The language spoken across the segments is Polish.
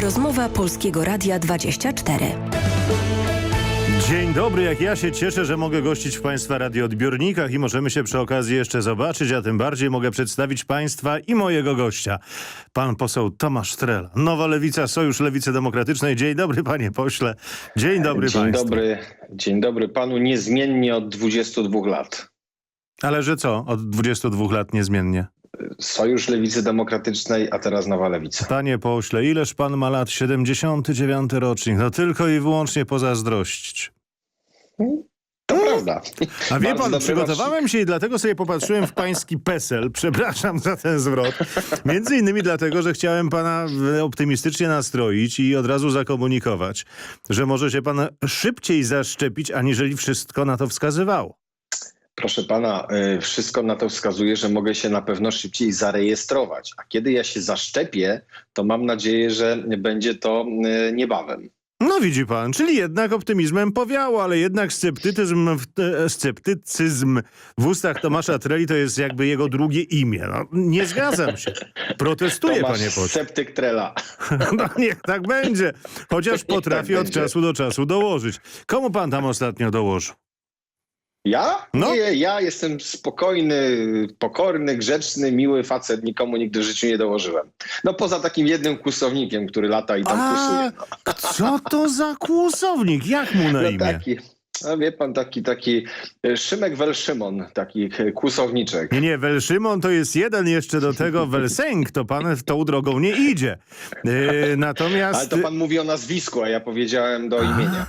Rozmowa Polskiego Radia 24. Dzień dobry, jak ja się cieszę, że mogę gościć w Państwa radioodbiornikach i możemy się przy okazji jeszcze zobaczyć, a tym bardziej mogę przedstawić Państwa i mojego gościa. Pan poseł Tomasz Trela, Nowa Lewica, Sojusz Lewicy Demokratycznej. Dzień dobry, panie pośle. Dzień dobry Dzień państwu. dobry, dzień dobry panu niezmiennie od 22 lat. Ale że co? Od 22 lat niezmiennie. Sojusz Lewicy Demokratycznej, a teraz Nowa Lewica. Panie pośle, ileż pan ma lat? 79 rocznik. No tylko i wyłącznie pozazdrościć. To prawda. A wie pan, przygotowałem się i dlatego sobie popatrzyłem w pański PESEL. Przepraszam za ten zwrot. Między innymi dlatego, że chciałem pana optymistycznie nastroić i od razu zakomunikować, że może się pan szybciej zaszczepić, aniżeli wszystko na to wskazywało. Proszę pana, y, wszystko na to wskazuje, że mogę się na pewno szybciej zarejestrować. A kiedy ja się zaszczepię, to mam nadzieję, że będzie to y, niebawem. No widzi pan, czyli jednak optymizmem powiało, ale jednak sceptycyzm w, e, sceptycyzm w ustach Tomasza Treli to jest jakby jego drugie imię. No, nie zgadzam się. Protestuję, Tomasz panie pośle. Sceptyk Trela. No niech tak będzie. Chociaż Niech tak potrafi od będzie. czasu do czasu dołożyć. Komu pan tam ostatnio dołożył? Ja? No. Nie, ja jestem spokojny, pokorny, grzeczny, miły facet. Nikomu nigdy w życiu nie dołożyłem. No poza takim jednym kłusownikiem, który lata i tam A, kłusuje. No. co to za kłusownik? Jak mu na No imię? taki, no wie pan, taki, taki e, Szymek Welszymon, taki e, kłusowniczek. Nie, nie, Welszymon to jest jeden jeszcze do tego Welsenk, to pan w tą drogą nie idzie. Yy, natomiast... Ale to pan mówi o nazwisku, a ja powiedziałem do imienia.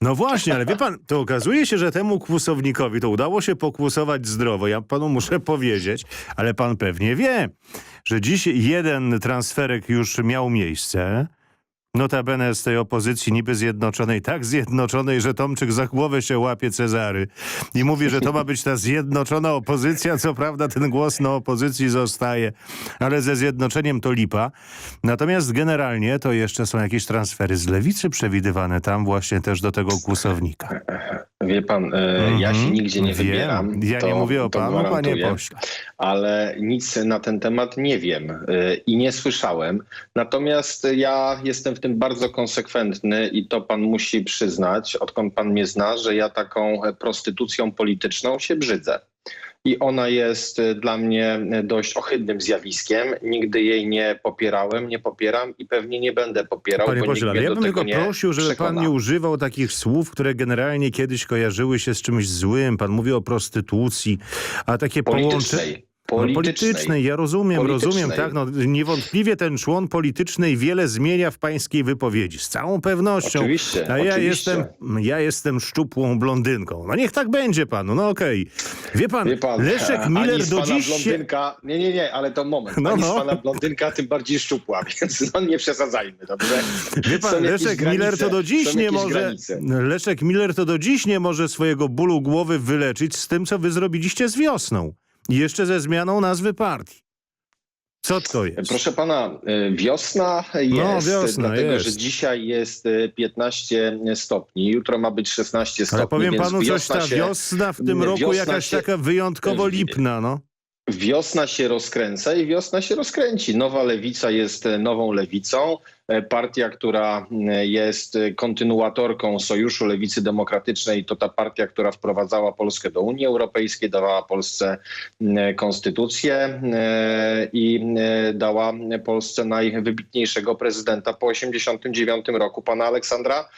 No właśnie, ale wie pan, to okazuje się, że temu kłusownikowi to udało się pokłusować zdrowo. Ja panu muszę powiedzieć, ale pan pewnie wie, że dziś jeden transferek już miał miejsce. Notabene z tej opozycji niby zjednoczonej, tak zjednoczonej, że Tomczyk za głowę się łapie Cezary i mówi, że to ma być ta zjednoczona opozycja. Co prawda ten głos na opozycji zostaje, ale ze zjednoczeniem to lipa. Natomiast generalnie to jeszcze są jakieś transfery z lewicy przewidywane tam właśnie też do tego kłusownika. Wie pan, e, ja się Mhm, nigdzie nie wiem. wybieram. Ja to, nie mówię o panu, panie pośle. ale nic na ten temat nie wiem y, i nie słyszałem. Natomiast ja jestem w tym bardzo konsekwentny i to pan musi przyznać, odkąd pan mnie zna, że ja taką prostytucją polityczną się brzydzę. I ona jest y, dla mnie dość ohydnym zjawiskiem. Nigdy jej nie popierałem, nie popieram i pewnie nie będę popierał. Panie pośle, ja bym tylko prosił, żeby pan przekona. nie używał takich słów, które generalnie kiedyś kojarzyły się z czymś złym. Pan mówi o prostytucji, a takie połączenie... politycznej. No, Politycznej. ja rozumiem, Politycznej. rozumiem, tak. No, niewątpliwie ten człon politycznej wiele zmienia w pańskiej wypowiedzi, z całą pewnością. Oczywiście, A ja oczywiście. jestem, ja jestem szczupłą blondynką. No niech tak będzie panu, no okej. Wie pan, Wie pan, Leszek Miller do dziś blondynka, Nie, nie, nie, ale to moment. No, ani no. z pana blondynka, tym bardziej szczupła, więc no nie przesadzajmy, dobrze? Wie pan, Leszek Miller to granice, do dziś nie może. granice. Leszek Miller to do dziś nie może swojego bólu głowy wyleczyć z tym, co wy zrobiliście z wiosną. Jeszcze ze zmianą nazwy partii. Co to jest? Proszę pana, y, wiosna jest, No, wiosna dlatego jest. że dzisiaj jest y, 15 stopni, jutro ma być 16 stopni, Ale powiem panu coś, ta wiosna w tym roku wiosna jakaś się- taka wyjątkowo lipna, no. Wiosna się rozkręca i wiosna się rozkręci. Nowa lewica jest e, nową lewicą. E, Partia, która e, jest kontynuatorką Sojuszu Lewicy Demokratycznej, to ta partia, która wprowadzała Polskę do Unii Europejskiej, dawała Polsce konstytucję i dała Polsce najwybitniejszego prezydenta po 1989 roku, pana Aleksandra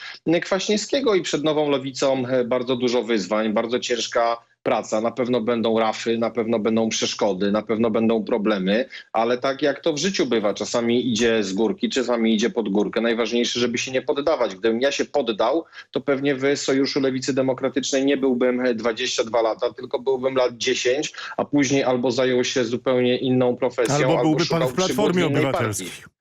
Kwaśniewskiego. I przed nową lewicą bardzo dużo wyzwań, bardzo ciężka praca. Na pewno będą rafy, na pewno będą przeszkody, na pewno będą problemy, ale tak jak to w życiu bywa, czasami idzie z górki, czasami idzie pod górkę. Najważniejsze, żeby się nie poddawać. Gdybym ja się poddał, to pewnie w Sojuszu Lewicy Demokratycznej nie byłbym 22 lata, tylko byłbym lat 10, a później albo zajął się zupełnie inną profesją, Albo byłby pan w Platformie Obywatelskiej.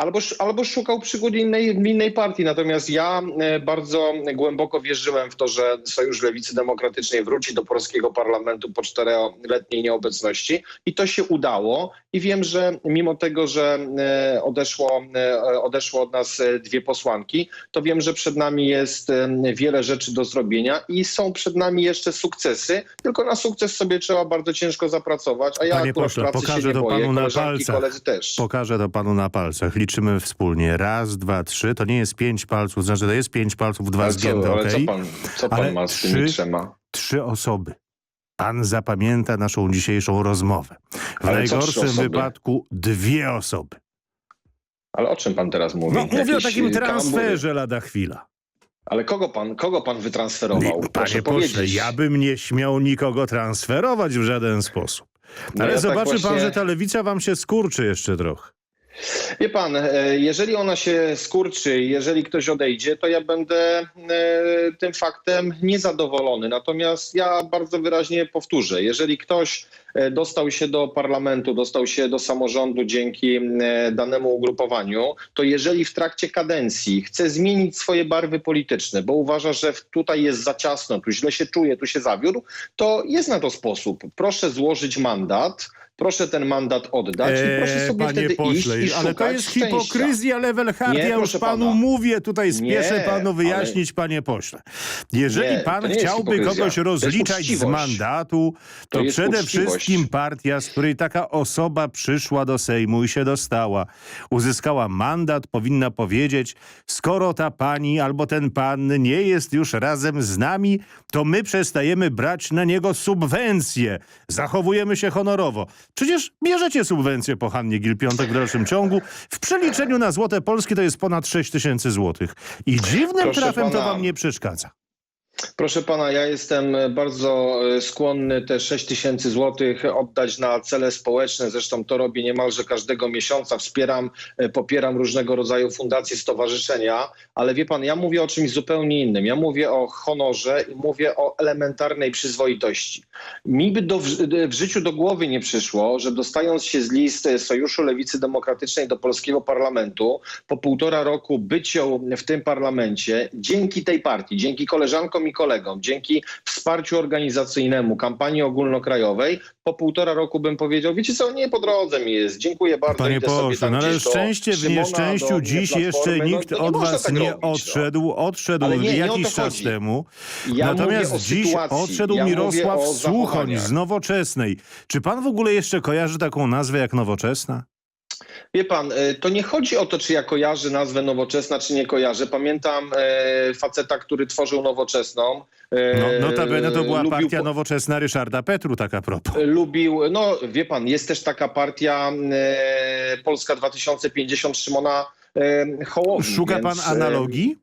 Albo, albo szukał przygód innej, w innej partii. Natomiast ja e, bardzo głęboko wierzyłem w to, że Sojusz Lewicy Demokratycznej wróci do polskiego parlamentu po czteroletniej nieobecności i to się udało. I wiem, że mimo tego, że e, odeszło, e, odeszło od nas dwie posłanki, to wiem, że przed nami jest wiele rzeczy do zrobienia i są przed nami jeszcze sukcesy. Tylko na sukces sobie trzeba bardzo ciężko zapracować. A ja Panie akurat pośle, pracy pokażę się nie to boję. panu na palcach. koledzy też. Pokażę to panu na palcach. Liczę policzymy wspólnie. Raz, dwa, trzy. To nie jest pięć palców, znaczy to jest pięć palców, dwa Ale zgięte, co, ale okej? co pan, co pan Ale ma z tymi trzy- trzema? Trzy osoby. Pan zapamięta naszą dzisiejszą rozmowę. W Ale najgorszym wypadku dwie osoby. Ale o czym pan teraz mówi? No, mówię o takim y, transferze lada chwila. Ale kogo pan, kogo pan wytransferował? Nie, Panie pośle, ja bym nie śmiał nikogo transferować w żaden sposób. No Ale ja tak zobaczy pan, właśnie- że ta lewica wam się skurczy jeszcze trochę. Wie pan, e, jeżeli ona się skurczy, jeżeli ktoś odejdzie, to ja będę e, tym faktem niezadowolony. Natomiast ja bardzo wyraźnie powtórzę, jeżeli ktoś e, dostał się do parlamentu, dostał się do samorządu dzięki danemu ugrupowaniu, to jeżeli w trakcie kadencji chce zmienić swoje barwy polityczne, bo uważa, że tutaj jest za ciasno, tu źle się czuje, tu się zawiódł, to jest na to sposób. Proszę złożyć mandat. Proszę ten mandat oddać i proszę Eee, sobie panie wtedy pośle, iść i ale to jest szczęścia. hipokryzja level hard. Nie, ja już proszę panu pana. mówię, tutaj spieszę Nie, panu wyjaśnić, panie pośle. Jeżeli Nie, pan to nie jest chciałby hipokryzja. kogoś To jest rozliczać z uczciwość. mandatu, to, To jest przede uczciwość. wszystkim partia, z której taka osoba przyszła do Sejmu i się dostała, uzyskała mandat, powinna powiedzieć, skoro ta pani albo ten pan nie jest już razem z nami, to my przestajemy brać na niego subwencje. Zachowujemy się honorowo. Przecież bierzecie subwencję po Hannie Gil-Piątek w dalszym ciągu. W przeliczeniu na złote polskie to jest ponad 6 tysięcy złotych. I dziwnym Proszę trafem to pana, wam nie przeszkadza. Proszę pana, ja jestem bardzo e, skłonny te 6 tysięcy złotych oddać na cele społeczne. Zresztą to robię niemalże każdego miesiąca. Wspieram, e, popieram różnego rodzaju fundacje, stowarzyszenia, ale wie pan, ja mówię o czymś zupełnie innym. Ja mówię o honorze i mówię o elementarnej przyzwoitości. Mi by do, w, życiu do głowy nie przyszło, że dostając się z list e, Sojuszu Lewicy Demokratycznej do polskiego parlamentu, po półtora roku bycią w tym parlamencie, dzięki tej partii, dzięki koleżankom i kolegom, dzięki wsparciu organizacyjnemu, kampanii ogólnokrajowej, po półtora roku bym powiedział, wiecie co, nie po drodze mi jest, dziękuję bardzo. Panie pośle, no ale szczęście w nieszczęściu do dziś jeszcze No, nikt nie od was tak nie robić, no. odszedł. Odszedł Ale nie, nie jakiś to czas chodzi. temu. Ja Natomiast dziś odszedł ja Mirosław zachowaniach. z Nowoczesnej. Czy pan w ogóle jeszcze kojarzy taką nazwę jak Nowoczesna? Wie pan, e, to nie chodzi o to, czy ja kojarzę nazwę nowoczesna, czy nie kojarzę. Pamiętam e, faceta, który tworzył nowoczesną. E, No, notabene to była lubił partia Nowoczesna Ryszarda Petru, tak a propos. lubił, no wie pan, jest też taka partia e, Polska 2050 Szymona e, Hołowni. Szuka więc, pan analogii?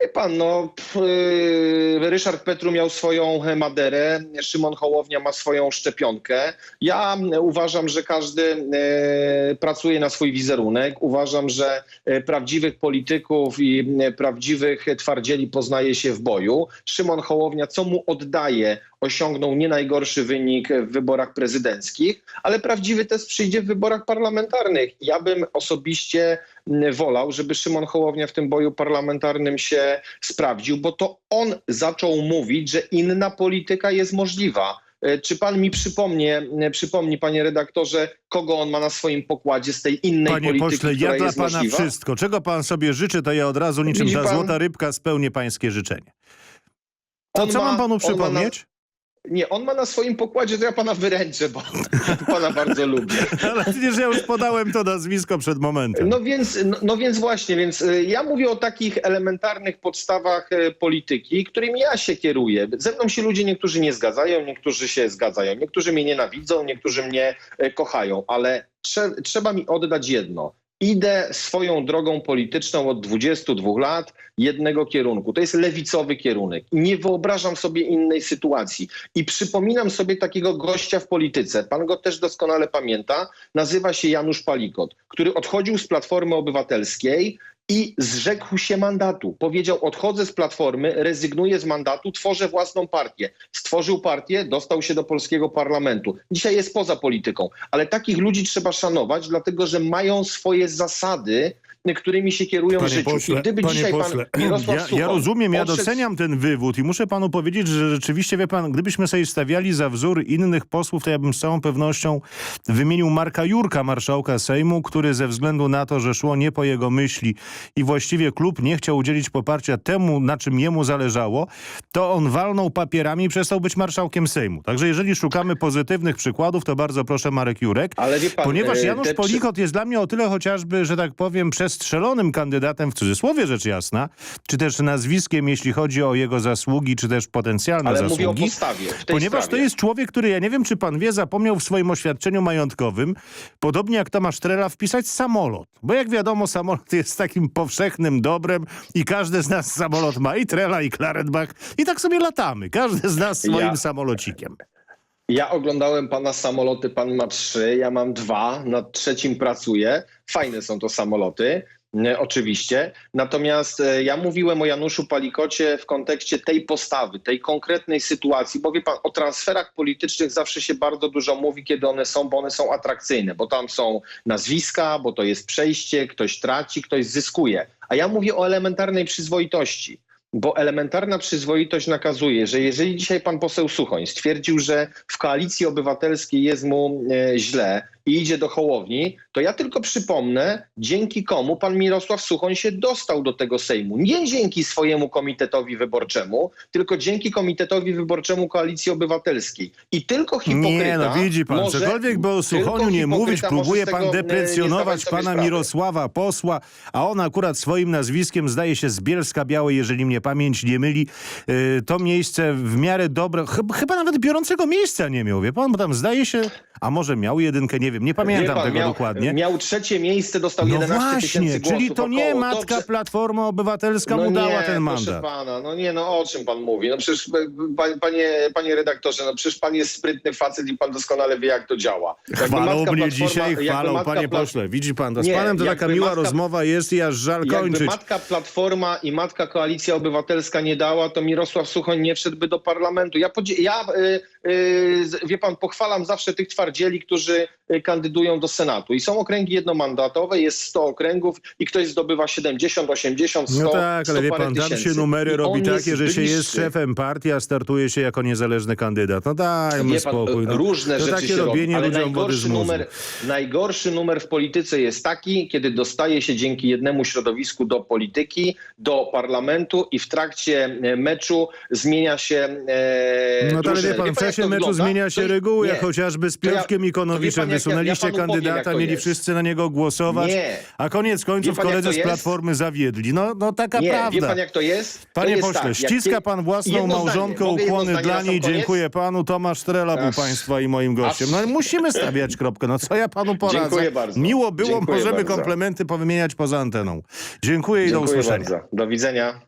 Wie pan, no e, Ryszard Petru miał swoją Maderę, Szymon Hołownia ma swoją szczepionkę. Ja e, uważam, że każdy e, pracuje na swój wizerunek. Uważam, że e, prawdziwych polityków i e, prawdziwych twardzieli poznaje się w boju. Szymon Hołownia, co mu oddaje, osiągnął nie najgorszy wynik w wyborach prezydenckich, ale prawdziwy test przyjdzie w wyborach parlamentarnych. Ja bym osobiście wolał, żeby Szymon Hołownia w tym boju parlamentarnym się sprawdził, bo to on zaczął mówić, że inna polityka jest możliwa. E, Czy pan mi przypomni, e, przypomni, panie redaktorze, kogo on ma na swoim pokładzie z tej innej Panie polityki, pośle, która ja dla pana możliwa? wszystko. Czego pan sobie życzy, to ja od razu niczym Widzi ta pan? złota rybka spełnię pańskie życzenie. To On co ma- mam panu przypomnieć? Nie, on ma na swoim pokładzie, to ja pana wyręczę, bo pana bardzo lubię. Ale przecież ja już podałem to nazwisko przed momentem. No więc, no, no więc właśnie, więc y, ja mówię o takich elementarnych podstawach y, polityki, którymi ja się kieruję. Ze mną się ludzie niektórzy nie zgadzają, niektórzy się zgadzają, niektórzy mnie nienawidzą, niektórzy mnie y, kochają, ale trze trzeba mi oddać jedno. Idę swoją drogą polityczną od 22 lat jednego kierunku. To jest lewicowy kierunek. Nie wyobrażam sobie innej sytuacji. I przypominam sobie takiego gościa w polityce. Pan go też doskonale pamięta. Nazywa się Janusz Palikot, który odchodził z Platformy Obywatelskiej i zrzekł się mandatu. Powiedział: Odchodzę z Platformy, rezygnuję z mandatu, tworzę własną partię. Stworzył partię, dostał się do polskiego parlamentu. Dzisiaj jest poza polityką, ale takich ludzi trzeba szanować, dlatego że mają swoje zasady którymi się kierują w Panie życiu. pośle, I gdyby panie dzisiaj pośle, pan Mirosław ja, Suchoń ja rozumiem, ja doceniam ten wywód i muszę panu powiedzieć, że rzeczywiście, wie pan, gdybyśmy sobie stawiali za wzór innych posłów, to ja bym z całą pewnością wymienił Marka Jurka, marszałka Sejmu, który ze względu na to, że szło nie po jego myśli i właściwie klub nie chciał udzielić poparcia temu, na czym jemu zależało, to on walnął papierami i przestał być marszałkiem Sejmu. Także jeżeli szukamy pozytywnych przykładów, to bardzo proszę Marek Jurek. Ale wie pan, Ponieważ e, Janusz te Polikot jest dla mnie o tyle chociażby, że tak powiem, przestrzelonym kandydatem, w cudzysłowie rzecz jasna, czy też nazwiskiem, jeśli chodzi o jego zasługi, czy też potencjalne Ale mówię o zasługi. postawie. Ponieważ to sprawie. jest człowiek, który, ja nie wiem, czy pan wie, zapomniał w swoim oświadczeniu majątkowym, podobnie jak Tomasz Trela, wpisać samolot. Bo jak wiadomo, samolot jest takim powszechnym dobrem i każdy z nas samolot ma, i Trela, i Klarenbach, i tak sobie latamy. Każdy z nas swoim Ja- samolocikiem. Ja oglądałem pana samoloty, pan ma trzy, ja mam dwa, nad trzecim pracuję. Fajne są to samoloty, oczywiście. Natomiast e, ja mówiłem o Januszu Palikocie w kontekście tej postawy, tej konkretnej sytuacji, bo wie pan, o transferach politycznych zawsze się bardzo dużo mówi, kiedy one są, bo one są atrakcyjne, bo tam są nazwiska, bo to jest przejście, ktoś traci, ktoś zyskuje. A ja mówię o elementarnej przyzwoitości. Bo elementarna przyzwoitość nakazuje, że jeżeli dzisiaj pan poseł Suchoń stwierdził, że w koalicji obywatelskiej jest mu e, źle i idzie do Hołowni, to ja tylko przypomnę, dzięki komu pan Mirosław Suchoń się dostał do tego Sejmu. Nie dzięki swojemu komitetowi wyborczemu, tylko dzięki komitetowi wyborczemu koalicji obywatelskiej. I tylko hipokryta Nie, no widzi pan, może, cokolwiek by o Suchoniu nie mówić, próbuje pan e, deprecjonować pana sprawy. Mirosława Posła, a on akurat swoim nazwiskiem zdaje się z Bielska Białej, jeżeli mnie pamięć nie myli. Yy, To miejsce w miarę dobre, chyba nawet biorącego miejsca nie miał, wie pan, bo tam zdaje się, a może miał jedynkę, nie wiem, nie pamiętam pan, tego miał, dokładnie. Miał trzecie miejsce, dostał No 11 właśnie, czyli to nie około. matka. Platforma Obywatelska No mu dała nie, ten Proszę mandat. pana, no nie, no o czym pan mówi? No przecież, pa- panie, panie redaktorze, no przecież pan jest sprytny facet i pan doskonale wie, jak to działa. Jakby Chwalą mnie dzisiaj, chwalą, panie Pla- pośle. Widzi pan, to z Nie, panem to taka miła matka- rozmowa jest i aż żal kończyć. matka Platforma i matka Koalicja Obywatelska nie dała, to Mirosław Suchoń nie wszedłby do parlamentu. Ja, podzie- ja y, y, wie pan, pochwalam zawsze tych twardzieli, którzy kandydują do Senatu. I są okręgi jednomandatowe, jest 100 okręgów i ktoś zdobywa 70, 80, 100, No tak, 100 ale wie pan, tam się tysięcy. numery I robi takie, że się jest szefem partii, a startuje się jako niezależny kandydat. No dajmy Wie pan, spokój. No. różne to rzeczy takie się robienie robi, ale najgorszy numer, najgorszy numer w polityce jest taki, kiedy dostaje się dzięki jednemu środowisku do polityki, do parlamentu i w trakcie e, meczu zmienia się e, No ale wie pan, w czasie meczu wygląda? zmienia się reguły, jak chociażby z To ja- Ikonowiczem jak ja- kandydata, mieli wszyscy na niego głosować, Nie. a koniec końców pan, koledzy z? Platformy zawiedli. No, no taka Nie, prawda. wie pan jak to jest? To Panie jest pośle, tak, ściska pan własną małżonkę, ukłony dla niej. Dziękuję panu. Tomasz Trela był państwa i moim gościem. No i musimy stawiać kropkę. No co ja panu poradzę? Dziękuję bardzo. Miło było, Dziękuję możemy bardzo. komplementy powymieniać poza anteną. Dziękuję i do Dziękuję usłyszenia. bardzo. Do widzenia.